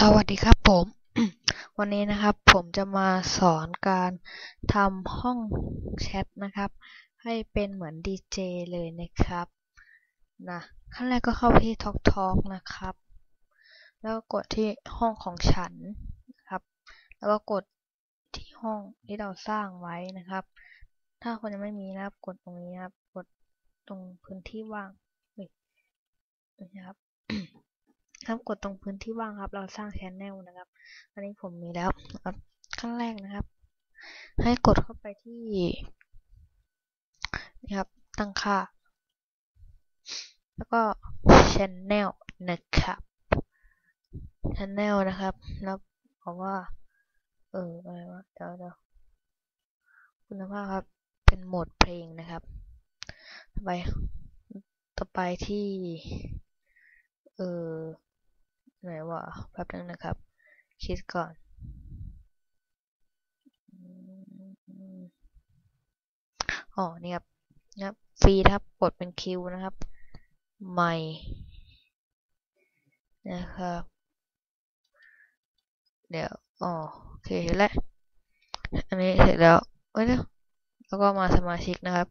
สวัสดีครับผม วันนี้นะครับผมจะมาสอนการทำห้องแชทนะครับ ให้เป็นเหมือนดีเจเลยนะครับนะขั้นแรกก็เข้าไปที่ Talk Talk นะครับ แล้วก็กดที่ห้องของฉันนะครับ แล้วก็กดที่ห้องที่เราสร้างไว้นะครับ ถ้าคนยังไม่มีนะครับ กดตรงนี้นะครับ กดตรงพื้นที่ว่างเฮ้ยนะครับ ครับกดตรงพื้นที่ว่างครับ เราสร้างแชนแนลนะครับ อันนี้ผมมีแล้วครับขั้นแรกนะครับ ให้กดเข้าไปที่นี่ครับ ตั้งค่า แล้วก็ channel นะครับ channel นะครับแล้วบอกว่า เอออะไรวะเดี๋ยวเดี๋ยวคุณภาพครับเป็นโหมดเพลงนะครับ ต่อไป ต่อไปที่ เออ ไหนวะแป๊บนึงนะครับ คิดก่อน อ๋อ นี่ครับนะครับฟรีครับ กดเป็นคิวนะครับ ใหม่ นะครับ เดี๋ยว อ๋อ โอเคเห็นแล้ว อันนี้เสร็จแล้วเอ้ยเดี๋ยวแล้วก็มาสมาชิกนะครับ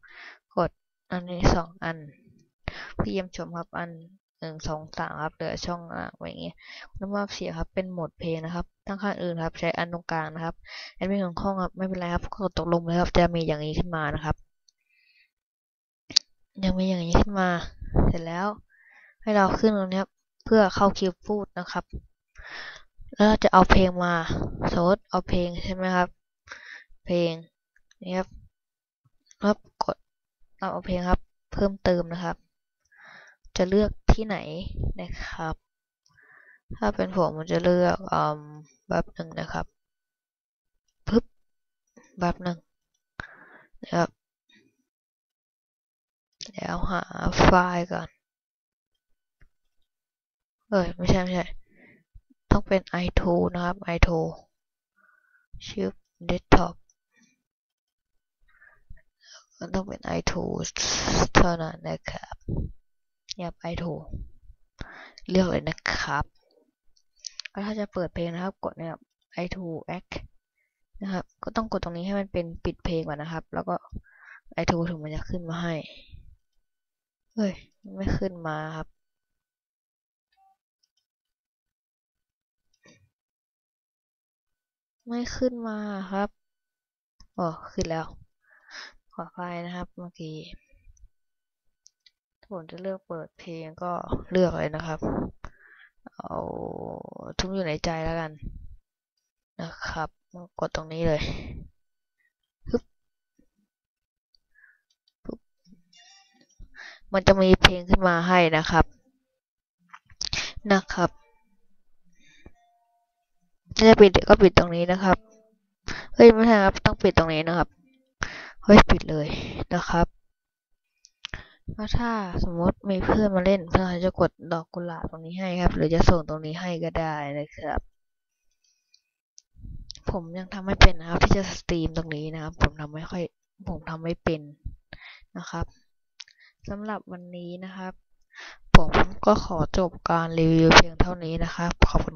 กดอันนี้สองอันพี่เยี่ยมชมครับอัน หนึ่งสองสามครับเหลือช่องอ่างไว้อย่างเงี้ยคุณภาพเสียงครับเป็นโหมดเพลงนะครับทั้งข้างอื่นครับ ใช้อันตรงกลางนะครับแอดมินของห้องครับไม่เป็นไรครับกดตกลงเลยครับจะมีอย่างนี้ขึ้นมานะครับ ยังมีอย่างนี้ขึ้นมา เสร็จแล้ว ให้เราขึ้นตรงนี้ครับเพื่อเข้าคิวพูดนะครับ แล้วเราจะเอาเพลงมาสมมติเอาเพลงใช่ไหมครับ เพลงนี่ครับครับกดเอาเพลงครับ เพิ่มเติมนะครับ จะเลือก ที่ไหนนะครับ ถ้าเป็นผมมันจะเลือกอแบบหนึ่งนะครับปึ๊บแบบหนึ่งนะครับเดี๋ยวหาไฟล์ก่อน เอ้ยไม่ใช่ไม่ใช่ ต้องเป็น i2 นะครับ i2 ชื่อ desktop ต้องเป็น i2 เท่านั้นนะครับ ยับ i2 เลือกเลยนะครับแล้วถ้าจะเปิดเพลงนะครับ กดนะครับ i2 act นะครับ ก็ต้องกดตรงนี้ให้มันเป็นปิดเพลงก่อนนะครับ แล้วก็ i2 ถึงมันจะขึ้นมาให้ เฮ้ย ไม่ขึ้นมาครับไม่ขึ้นมาครับ อ๋อ ขึ้นแล้ว ขอไฟนะครับ เมื่อกี้ ผมจะเลือกเปิดเพลงก็เลือกเลยนะครับ เอาทุ่งอยู่ในใจแล้วกัน นะครับ กดตรงนี้เลยปึ๊บปึ๊บมันจะมีเพลงขึ้นมาให้นะครับ นะครับจะปิดก็ปิดตรงนี้นะครับ เฮ้ยไม่ใช่ครับ ต้องปิดตรงนี้นะครับ เฮ้ยปิดเลยนะครับ แล้วถ้าสมมติมีเพื่อนมาเล่นเพื่อนจะกดดอกกุหลาบตรงนี้ให้ครับ หรือจะส่งตรงนี้ให้ก็ได้นะครับ ผมยังทำไม่เป็นนะครับ ที่จะสตรีมตรงนี้นะครับ ผมทำไม่ค่อย ผมทำไม่เป็นนะครับสำหรับวันนี้นะครับ ผมก็ขอจบการรีวิวเพียงเท่านี้นะครับ ขอบคุณ